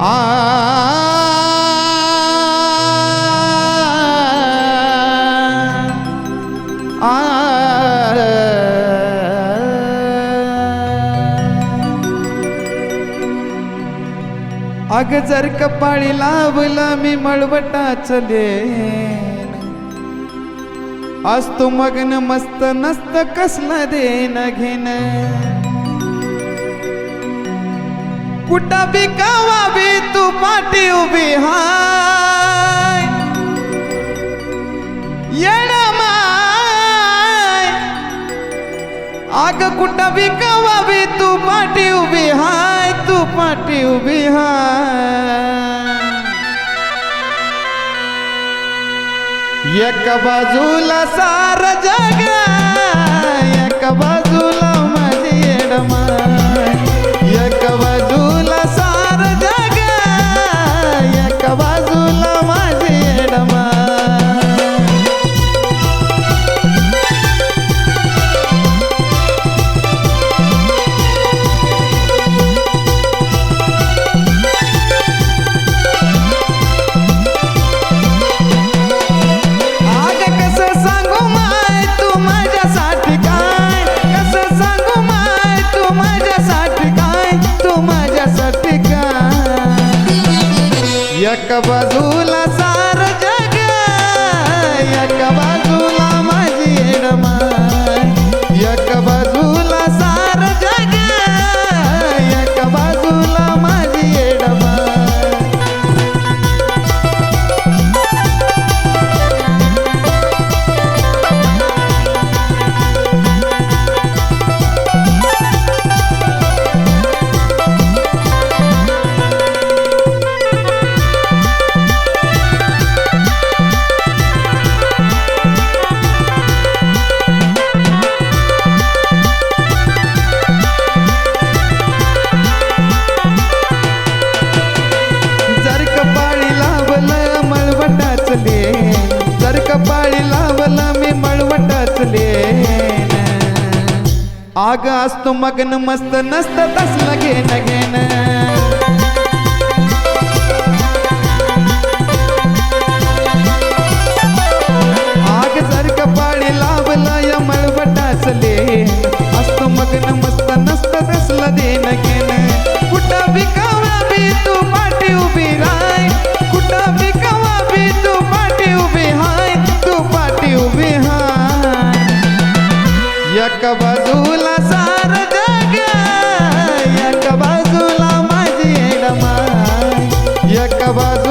अग जर कपाळी लावला मी मळवटा चले असतो मग्न मस्त नसत कसला देन घेणं कुठं बी भी तू पाठी उभी हाय? येड माय. आग कुठं बी भी तू पाटी उभी हाय? तू पाठी उभी हाय. एक बाजूला सार जगा. एक बाजूला सार जग एका आग असतो मगन मस्त नसत तसलं घेण घेण आग सारख पाळी लावला या मळवटासले. असतो मगन मस्त नसत तसलं देणं ಕಡಕವಾದು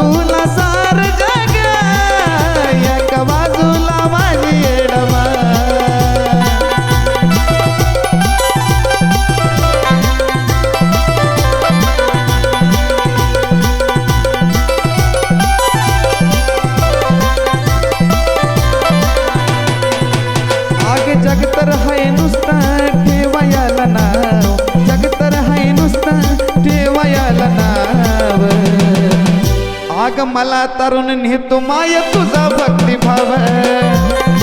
माग मला तरुण नेहतो माय तुझा भक्ती भाव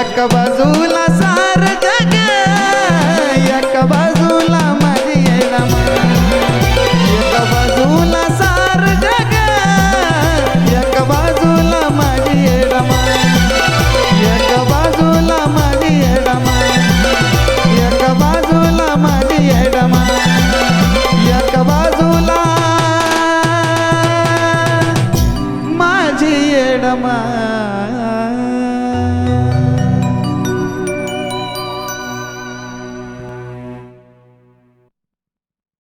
एका बाजूला सार जग एका बाजूला माझी यायला एका बाजूला सार जग एका बाजूला माझी येडा एका बाजूला माझी येडा एका बाजूला माझी येडा एका बाजूला माझी येडमा